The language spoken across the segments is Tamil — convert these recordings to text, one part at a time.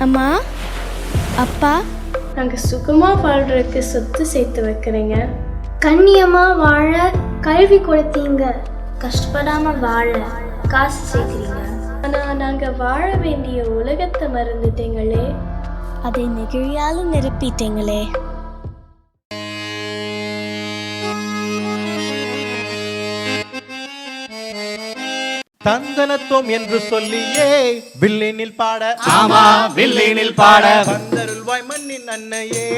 அம்மா அப்பா. நாங்கள் சுகமாக வாழ்றதுக்கு சொத்து சேர்த்து வைக்கிறீங்க. கண்ணியமா வாழ. கல்வி கொடுத்தீங்க. கஷ்டப்படாம வாழ. காசு சேர்க்குறீங்க. ஆனால் நாங்கள் வாழ வேண்டிய உலகத்தை மறந்துட்டீங்களே. அதை நெகிழியால நிரப்பிட்டீங்களே. தந்தனத்தோம் என்று சொல்லியே வில்லினில் பாட. ஆமா வில்லினில் பாட. வந்தருள்வாய் மண்ணின் அன்னையே.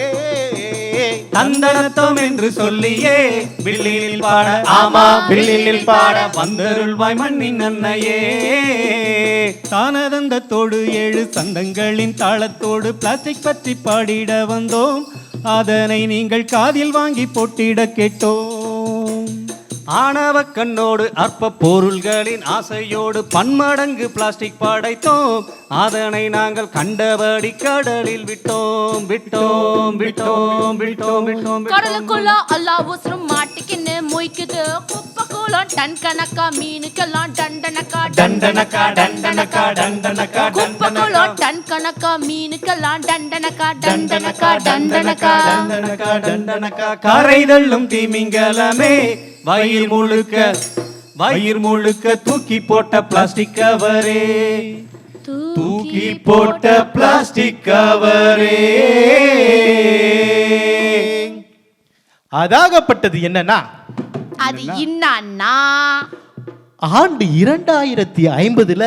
தந்தனத்தோம் என்று சொல்லியே வில்லினில் பாட. ஆமா வில்லினில் பாட. வந்தருள்வாய் மண்ணின் அன்னையே. தானதந்தத்தோடு ஏழு சந்தங்களின் தாளத்தோடு பிளாஸ்டிக் பற்றி பாடிட வந்தோம். அதனை நீங்கள் காதில் வாங்கி போட்டிட கேட்டோம். ஆணவ கண்ணோடு அற்ப பொருள்களின் ஆசையோடு பன்மடங்கு பிளாஸ்டிக் படைத்தோம். அதனை நாங்கள் கண்டபடி கடலில் விட்டோம் விட்டோம் விட்டோம் விட்டோம் விட்டோம் கடலுக்குள்ள அல்லா உசுரும் மாட்டிக்கின்னு மொய்க்குது. குப்பைக்குள்ள டன் கணக்கா மீனுக்கெல்லாம் டண்டனக்கா டண்டனக்கா டண்டனக்கா டண்டனக்கா குப்பைக்குள்ள டன் கணக்கா மீனுக்கெல்லாம் டண்டனக்கா டண்டனக்கா டண்டனக்கா. டண்டனக்கா டண்டனக்கா. கரை தள்ளும் தீமிங்கலமே வயிர் முழுக்க வயிர் முழுக்க தூக்கி போட்ட பிளாஸ்டிக் கவரே. தூக்கி போட்ட பிளாஸ்டிக் கவரே. அதாகப்பட்டது என்னன்னா? அது இன்னான்னா? ஆண்டு இரண்டாயிரத்தி ஐம்பதுல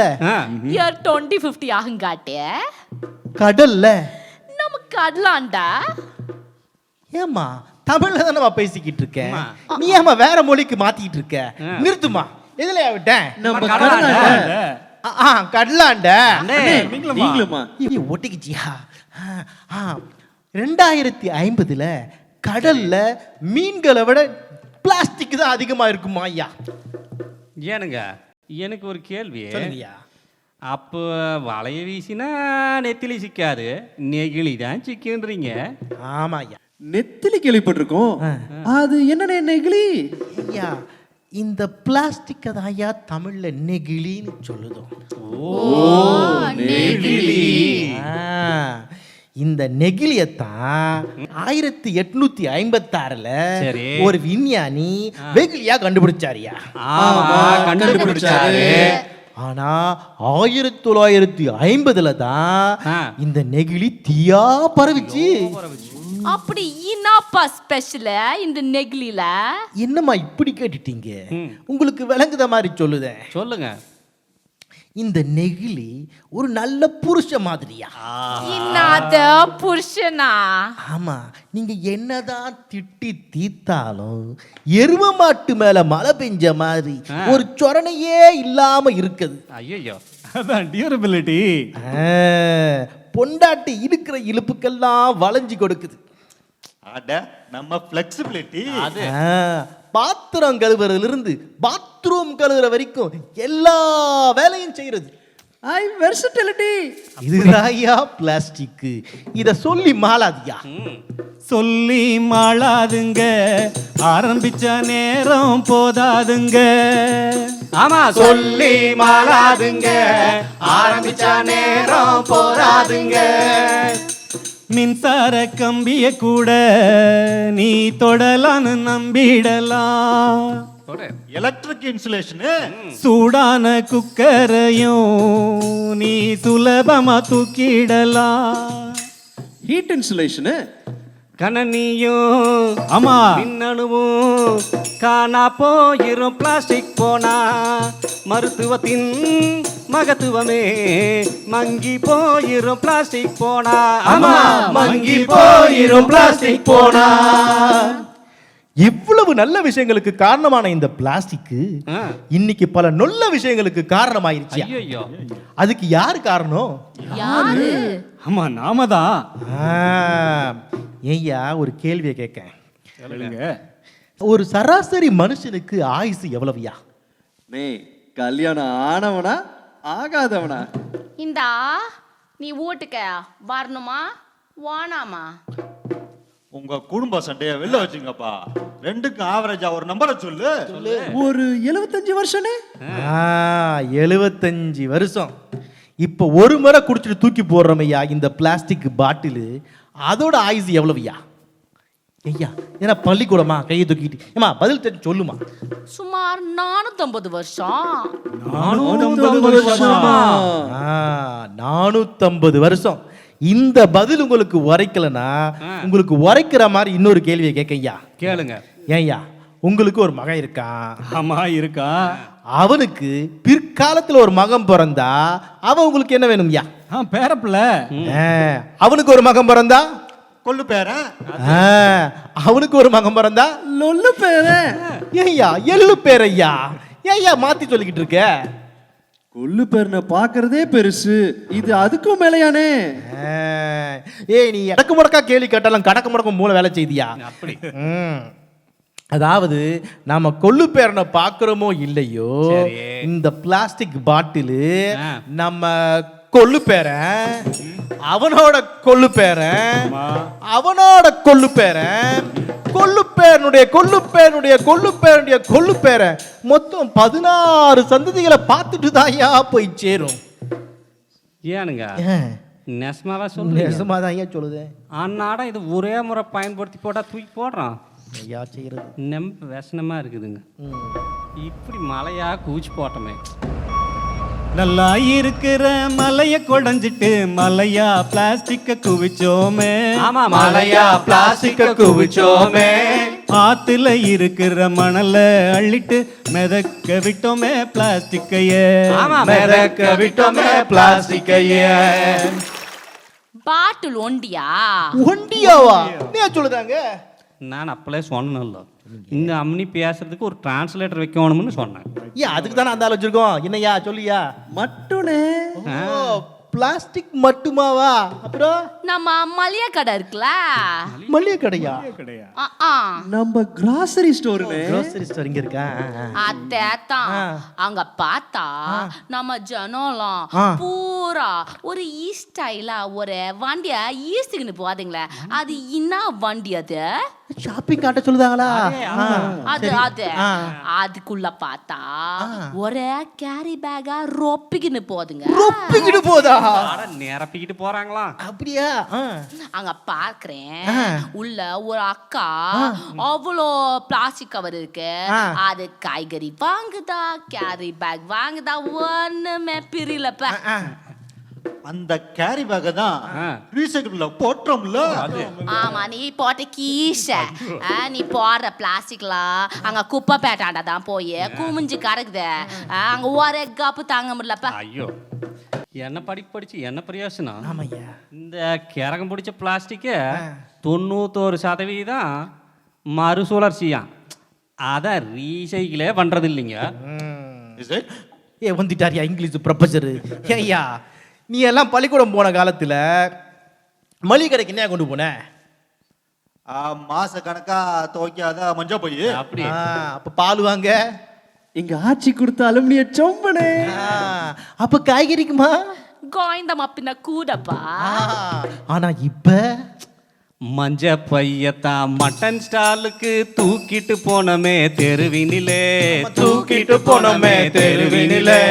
இயர் டுவெண்ட்டி ஃபிஃப்டி ஆகுங்காட்டே. கடல்ல. நமக்கு அதலாண்டா ஏமா தமிழ்ல தான் நம்ம பேசிக்கிட்டு இருக்கேன். ஆமா. நீ ஏமா வேற மொழிக்கு மாத்திக்கிட்டு இருக்க? நிறுத்துமா எதுல விட்டேன் நம்ம கடலாண்ட. ஒட்டிக்கிச்சியா. ரெண்டாயிரத்தி ஐம்பதுல கடல்ல மீன்களை விட பிளாஸ்டிக் தான் அதிகமா இருக்குமா ஐயா? ஏனுங்க எனக்கு ஒரு கேள்வி. அப்போ வலைய வீசினா நெத்திலி சிக்காது நெகிழி தான் சிக்குன்றீங்க. ஆமா ஐயா நெத்திலி கேள்விப்பட்டிருக்கோம் அது என்னென்ன நெகிழி? ஐயா இந்த பிளாஸ்டிக் தான் ஐயா தமிழ்ல நெகிழின்னு சொல்லுதோம். இந்த நெகிழியத்தான் ஆயிரத்தி எட்நூத்தி ஐம்பத்தாறுல. ஒரு விஞ்ஞானி வெகுளியா கண்டுபிடிச்சாரியா ஆமா கண்டுபிடிச்சாரு. ஆனா ஆயிரத்தி தொள்ளாயிரத்தி ஐம்பதுல தான். இந்த நெகிழி தீயா பரவிச்சு. அப்படி இன்னாப்பா ஸ்பெஷல் இந்த நெகிழில? என்னம்மா இப்படி கேட்டுட்டீங்க? உங்களுக்கு விளங்குத மாதிரி சொல்லுதேன் சொல்லுங்க. இந்த நெகிழி ஒரு நல்ல புருஷ மாதிரியா? இன்னாத புருஷனா? ஆமா நீங்க என்னதான் திட்டி தீத்தாலும் எரும மாட்டு மேல மழை பெஞ்ச மாதிரி ஒரு சொரணையே இல்லாம இருக்குது. ஐயோ அதான் டியூரபிலிட்டி ஆ, பொண்டாட்டி இழுக்கிற இழுப்புக்கெல்லாம் வளைஞ்சு கொடுக்குது. அட நம்ம ஃப்ளெக்சிபிலிட்டி அது. ஆ, பாத்திரம் கழுவுறதுல இருந்து பாத்ரூம் கழுவுற வரைக்கும் எல்லா வேலையும் செய்யறது. ஐ வெர்சட்டிலிட்டி இதுதான் ஐயா பிளாஸ்டிக் இத சொல்லி மாளாதியா? சொல்லி மாளாதுங்க. ஆரம்பிச்ச நேரம் போதாதுங்க. ஆமா சொல்லி மாளாதுங்க. ஆரம்பிச்ச நேரம் போதாதுங்க. மின்சார கம்பிய கூட நீ தொடலான்னு நம்பிடலாம் எலக்ட்ரிக் இன்சுலேஷனு சூடான குக்கரையும் நீ சுலபமா தூக்கிடலாம் ஹீட் இன்சுலேஷனு கணனியும் ஆமா. மின்னணுவும் காணா போயிரும் பிளாஸ்டிக் போனா மருத்துவத்தின் மகத்துவமே மங்கி போயிரும் பிளாஸ்டிக் போனா. ஆமா. மங்கி போயிரும் பிளாஸ்டிக் போனா. இவ்வளவு நல்ல விஷயங்களுக்கு காரணமான இந்த பிளாஸ்டிக் ஆ. இன்னைக்கு பல நல்ல விஷயங்களுக்கு காரணமாயிருச்சு. ஐயோ அதுக்கு யாரு காரணம்? யாரு? ஆமா நாம தான். ஏய்யா ஒரு கேள்வியை கேட்க சொல்லுங்க ஒரு சராசரி மனுஷனுக்கு ஆயுசு எவ்வளவுயா? நீ கல்யாணம் ஆனவனா ஆகாதவனா? இந்தா நீ வீட்டுக்க வரணுமா? வானாமா? உங்க குடும்ப சண்டைய வெளில வச்சுங்கப்பா. ரெண்டுக்கும் ஆவரேஜா ஒரு நம்பரை சொல்லு. ஒரு எழுபத்தஞ்சு வருஷனே எழுபத்தஞ்சு வருஷம். இப்போ ஒரு முறை குடிச்சிட்டு தூக்கி போடுறோமையா இந்த பிளாஸ்டிக் பாட்டிலு அதோட ஆயுசு எவ்வளவுயா ஐயா ஏன்னா பள்ளிக்கூடமா கையை தூக்கிட்டு ஏமா பதில் தெரிஞ்சு சொல்லுமா. சுமார் நானூத்தம்பது வருஷம். நானூத்தம்பது வருஷமா? நானூத்தம்பது வருஷம். இந்த பதில் உங்களுக்கு உரைக்கலனா உங்களுக்கு உரைக்கிற மாதிரி இன்னொரு கேள்வியை கேட்க ஐயா. கேளுங்க. ஏன்யா உங்களுக்கு ஒரு மகன் இருக்கான் ஆமா இருக்கா. அவனுக்கு பிற்காலத்துல ஒரு மகன் பிறந்தா அவன் உங்களுக்கு என்ன வேணும்யா? ஆ பேரப்பிள்ள. அவனுக்கு ஒரு மகன் பிறந்தா? கொள்ளு பேரன் ஆ, அவனுக்கு ஒரு மகன் பிறந்தா? லொல்லு பேரு. ஏய்யா எள்ளு பேர் ஐயா ஏய்யா மாத்தி சொல்லிக்கிட்டு இருக்க? கொள்ளு பேருன பாக்குறதே பெருசு இது அதுக்கும் மேலையானே ஏய் நீ இடக்கு முடக்கா கேள்வி கேட்டாலும் கடக்கு முடக்கம் மூளை வேலை செய்தியா அப்படி ம். அதாவது நாம கொள்ளு பேரனை பார்க்குறோமோ இல்லையோ. இந்த பிளாஸ்டிக் பாட்டிலு. நம்ம கொள்ளு பேரன் அவனோட கொள்ளு பேரன் அவனோட கொள்ளு பேரன் கொள்ளு பேரனுடைய கொள்ளு பேரனுடைய கொள்ளு பேரனுடைய கொள்ளு பேரன் மொத்தம் பதினாறு சந்ததிகளை பார்த்துட்டு தான் போய் சேரும். ஏனுங்க? நெசமாவா சொல்லுங்க நெசமா தான் ஐயா சொல்லுது. அன்னாடம் இது ஒரே முறை பயன்படுத்தி போட்டா தூக்கி போடுறான். ஐயா செய்யறது. நெம்ப விஷனமா இருக்குதுங்க. இப்படி மலையா கூச்சி போட்டோமே. நல்லா இருக்கிற மலைய குடஞ்சிட்டு மலையா பிளாஸ்டிக்க குவிச்சோமே. ஆமா மலையா பிளாஸ்டிக்க குவிச்சோமே. ஆத்துல இருக்கிற மணல அள்ளிட்டு மிதக்க விட்டோமே பிளாஸ்டிக்கைய. ஆமா மிதக்க விட்டோமே பிளாஸ்டிக்கைய. பாட்டில் ஒண்டியா? ஒண்டியாவா? சொல்லுதாங்க? நான் அப்பளே சொன்னேன்ல இந்த அம்னி பேசுறதுக்கு ஒரு டிரான்ஸ்லேட்டர் வைக்கணும்னு சொன்னேன். ஏன் அதுக்கு தானே அந்த ஆள் வச்சிருக்கோம் என்னய்யா சொல்லியா மட்டுனே பிளாஸ்டிக் மட்டுமாவா? அப்புறம்? நம்ம மளிகை கடை இருக்குல்ல? மளிகை கடையா? ஆ, ஆ. நம்ம கிராசரி ஸ்டோருனே க்ரோசரி ஸ்டோர் இங்க இருக்கா? அதேதான் அங்க பார்த்தா நம்ம ஜனம்லாம். பூரா ஒரு ஈ ஸ்டைலா ஒரு வண்டிய ஈஸ்டுக்குன்னு போதீங்களே அது என்ன வண்டி அது? ஷாப்பிங் காட்ட சொல்லுதாங்களா? அது அது அதுக்குள்ள பார்த்தா ஒரே கேரி பேக்கா ரொப்பிக்கின்னு போதுங்க. ரொப்பிக்கிட்டு போதா? நிரப்பிக்கிட்டு போறாங்களா? அப்படியா. அங்க பாக்குறேன் உள்ள ஒரு அக்கா அவ்வளோ பிளாஸ்டிக் கவர் இருக்கு. அது காய்கறி வாங்குதா கேரி பேக் வாங்குதா ஒண்ணுமே பிரியலப்ப. அந்த கேரி பேக்கை தான். ரீசைக்கிள்ல போட்டோம்ல. ஆமா நீ போட்ட கீஷ. ஆ, நீ போடுற பிளாஸ்டிக்லாம் அங்க குப்பை பேட்டாண்டா தான் போய். குமிஞ்சு கறக்குது. அங்க ஒரே கப்பு தாங்க முடியலப்பா. ஐயோ. என்ன படிப்பு படிச்சு என்ன பிரயோசனம்? ஆமாய்யா. இந்த கிறகம் பிடிச்ச பிளாஸ்டிக்கு தொண்ணூத்தோரு சதவீதம் மறுசுழற்சியாம். அதை ரீசைக்கிளே பண்றது இல்லைங்க Is it? ஏ வந்துட்டாரியா இங்கிலீஷ் ப்ரொஃபஸர் ஏய்யா நீ எல்லாம் பள்ளிக்கூடம் போன காலத்துல மளிகை கடைக்கு என்ன கொண்டு போன? ஆ, மாச கணக்கா துவைக்காத மஞ்சள் போய். அப்படி அப்ப பால் வாங்க. இங்க ஆட்சி கொடுத்த அலுமினிய சொம்பனே. அப்ப காய்கறிக்குமா? கோயந்த மப்பின கூடப்பா. ஆனா இப்ப மஞ்ச பையத்தான் மட்டன் ஸ்டாலுக்கு தூக்கிட்டு போனமே தெருவினிலே தூக்கிட்டு போனமே தெருவினிலே.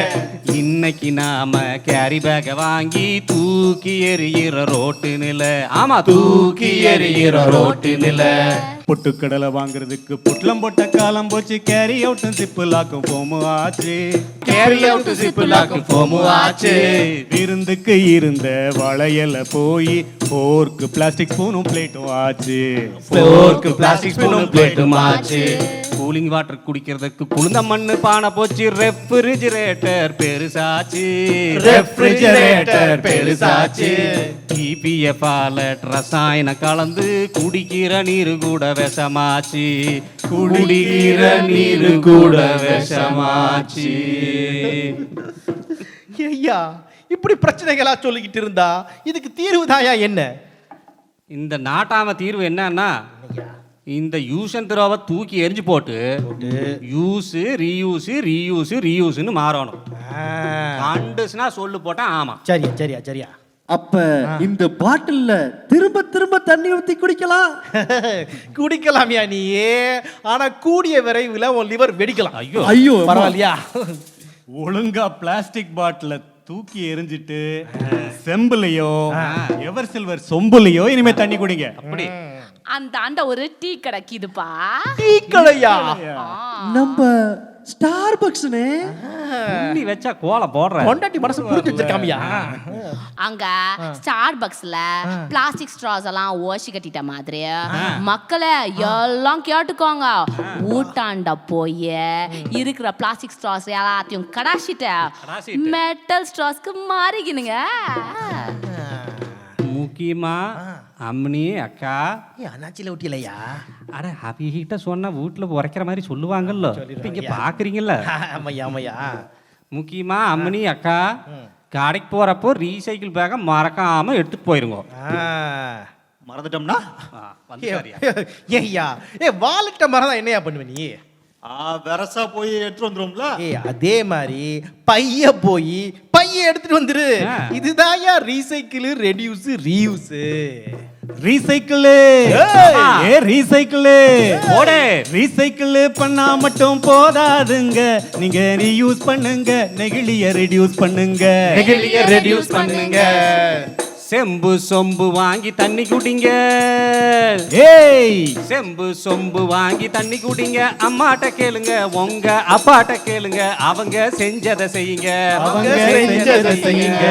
இன்னைக்கு நாம கேரி பேக்க வாங்கி தூக்கி எறிகிற ரோட்டு நில. ஆமா தூக்கி எறிகிற ரோட்டு நில. பொட்டுக்கடலை வாங்குறதுக்கு புட்லம் போட்ட காலம் போச்சு. கேரி அவுட்டும் சிப்பு லாக்கும் போமு ஆச்சு. கேரி அவுட் சிப்பு லாக்கும் போமு ஆச்சு. விருந்துக்கு இருந்த வளையல போய் போர்க்கு பிளாஸ்டிக் ஸ்பூனும் பிளேட்டும் ஆச்சு. போர்க்கு பிளாஸ்டிக் ஸ்பூனும் பிளேட்டும் ஆச்சு. கூலிங் வாட்டர் குடிக்கிறதுக்கு குளிர்ந்த மண்ணு பானை போச்சு. ரெஃப்ரிஜிரேட்டர் பெருசாச்சு. ரெஃப்ரிஜிரேட்டர் பெருசாச்சு. டிபிஎஃப் ரசாயனம் கலந்து குடிக்கிற நீரு கூட விஷமாச்சு. குடிக்கிற நீரு கூட விஷமாச்சு. ஐயா இப்படி பிரச்சனைகளா சொல்லிக்கிட்டு இருந்தா இதுக்கு தீர்வு தாயா என்ன? இந்த நாட்டாம தீர்வு என்னன்னா இந்த யூஸ் அண்ட் த்ரோவை தூக்கி எரிஞ்சு போட்டு யூஸ் ரீயூஸ் ரீயூஸ் ரீயூஸ்னு மாறணும். ஆ, கண்டுச்சுனா சொல்லு போட்டா ஆமா. சரியா சரியா சரியா. அப்ப இந்த பாட்டில்ல திரும்ப திரும்ப தண்ணி ஊத்தி குடிக்கலாம்? குடிக்கலாமியா நீ ஆனா கூடிய விரைவில் உன் லிவர் வெடிக்கலாம். ஐயோ. ஐயோ பரவாயில்லையா? ஒழுங்கா பிளாஸ்டிக் பாட்டில தூக்கி எறிஞ்சிட்டு செம்புலையோ எவர் சில்வர் சொம்புலையோ இனிமே தண்ணி குடிங்க. அப்படி. அந்த ஆண்ட ஒரு டீ கிடைக்குதுப்பா. டீக்களையா நம்ம ஸ்டார் பக்ஸ்னே புள்ளி வச்சா கோலம் போடுற. பொண்டாட்டி மனசு புரிஞ்சு வச்சிருக்காமியா? அங்க ஸ்டார் பக்ஸ்ல பிளாஸ்டிக் ஸ்ட்ராஸ் எல்லாம் ஓசி கட்டிட்ட மாதிரி மக்களை எல்லாம் கேட்டுக்கோங்க. ஊட்டாண்ட போய் இருக்கிற பிளாஸ்டிக் ஸ்ட்ராஸ் எல்லாத்தையும் கடாசிட்ட கடாசிட்டு. மெட்டல் ஸ்ட்ராஸ்க்கு மாறிக்கினுங்க. முக்கியமா அம்மனி அக்கா. அண்ணாச்சில ஊட்டிலையா அட அவிகிட்ட சொன்னா வீட்டுல உரைக்கிற மாதிரி சொல்லுவாங்கல்ல. இப்ப இங்க பாக்குறீங்கல்ல. ஆமையா ஆமையா முக்கியமா அம்மனி அக்கா கடைக்கு போறப்போ ரீசைக்கிள் பேக்கை மறக்காம எடுத்துட்டு போயிருங்க. மறந்துட்டோம்னா? ஏய்யா ஏ வாலெட்ட தான் என்னையா பண்ணுவ நீ? வெரசா போய் எடுத்து வந்துருவோம்ல? ஏ அதே மாதிரி பைய போய் பைய எடுத்துட்டு வந்துரு. ஆ. இதுதான்யா ரீசைக்கிள் ரெடியூஸ் ரீயூஸ் ரீசைக்கிள். ஏ ரீசைக்கிள் போடு. ரீசைக்கிள் பண்ணா மட்டும் போதாதுங்க. நீங்க ரீயூஸ் பண்ணுங்க. நெகிழிய ரெடியூஸ் பண்ணுங்க. நெகிழிய ரெடியூஸ் பண்ணுங்க. செம்பு சொம்பு வாங்கி தண்ணி குடிங்க. ஏய். செம்பு சொம்பு வாங்கி தண்ணி குடிங்க. அம்மாட்ட கேளுங்க உங்க அப்பாட்ட கேளுங்க. அவங்க செஞ்சதை செய்யுங்க. அவங்க செஞ்சதை செய்யுங்க.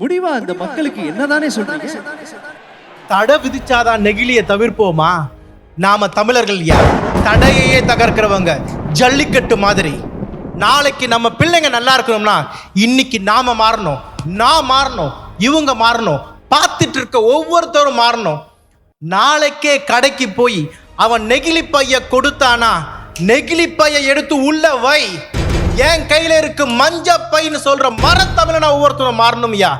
முடிவா இந்த மக்களுக்கு என்னதானே சொல்றீங்க? தடை விதிச்சாதான் நெகிழிய தவிர்ப்போமா? நாம தமிழர்கள் யார்? தடையையே தகர்க்கிறவங்க ஜல்லிக்கட்டு மாதிரி. நாளைக்கு நம்ம பிள்ளைங்க நல்லா இருக்கணும்னா இன்னைக்கு நாம மாறணும். நான் மாறணும் இவங்க மாறணும் பார்த்துட்டு இருக்க ஒவ்வொருத்தரும் மாறணும். நாளைக்கே கடைக்கு போய் அவன் நெகிழி பைய கொடுத்தானா? நெகிழி பைய எடுத்து உள்ள வை. என் கையில இருக்கு மஞ்ச பைன்னு சொல்ற மரத்தமிழனா ஒவ்வொருத்தரும் மாறணும்யா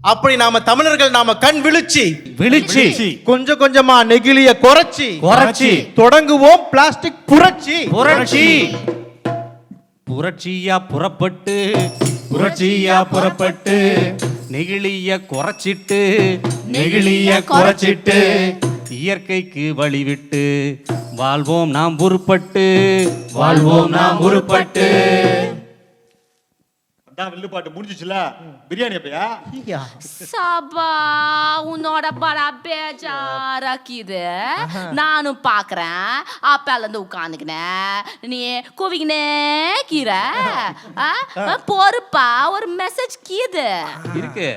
அப்படி நாம தமிழர்கள் நாம கண் விழிச்சு. விழிச்சு. கொஞ்சம் கொஞ்சமா நெகிழிய குறைச்சி குறைச்சி. தொடங்குவோம் பிளாஸ்டிக் புரட்சி. புரட்சி. புரட்சியா புறப்பட்டு புரட்சியா புறப்பட்டு நெகிழிய குறைச்சிட்டு நெகிழிய குறைச்சிட்டு இயற்கைக்கு வழிவிட்டு வாழ்வோம் நாம் உருப்பட்டு வாழ்வோம் நாம் உருப்பட்டு வில்லுப்பாட்டு முடிஞ்சிச்சுல? பிரியாணி எப்பயா சபா உன்னோட படா பேஜாராக்கிது. நானும் பாக்குறேன். அப்பல இருந்து உட்காந்துக்கினேன் நீ கூவிக்கினே கீரை. பொறுப்பா. ஒரு மெசேஜ் கீது. இருக்கு.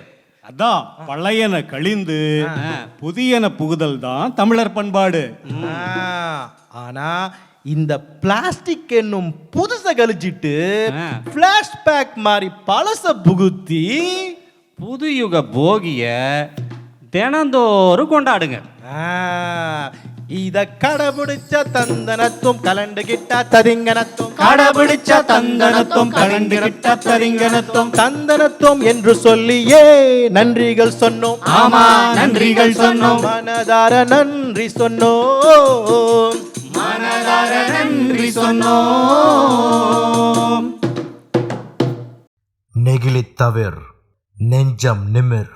அதான் பழையன கழிந்து புதியன புகுதல் தான் தமிழர் பண்பாடு. ஆனா இந்த பிளாஸ்டிக் என்னும் புதுசை கழிச்சிட்டு. பிளாஷ்பேக் மாதிரி பழச புகுத்தி புது யுக போகிய தினந்தோறும் கொண்டாடுங்க. இத கடைபிடிச்ச தந்தனத்தும் கலண்டுகிட்ட ததிங்கனத்தும். கடைபிடிச்ச தந்தனத்தும் கலண்டுகிட்ட தரிங்கனத்தும் தந்தனத்துவம் என்று சொல்லியே நன்றிகள் சொன்னோம். ஆமா, நன்றிகள் சொன்னோம். மனதார நன்றி சொன்னோம். மனதார நன்றி சொன்னோம் நெகிழி தவிர் நெஞ்சம் நிமிர்.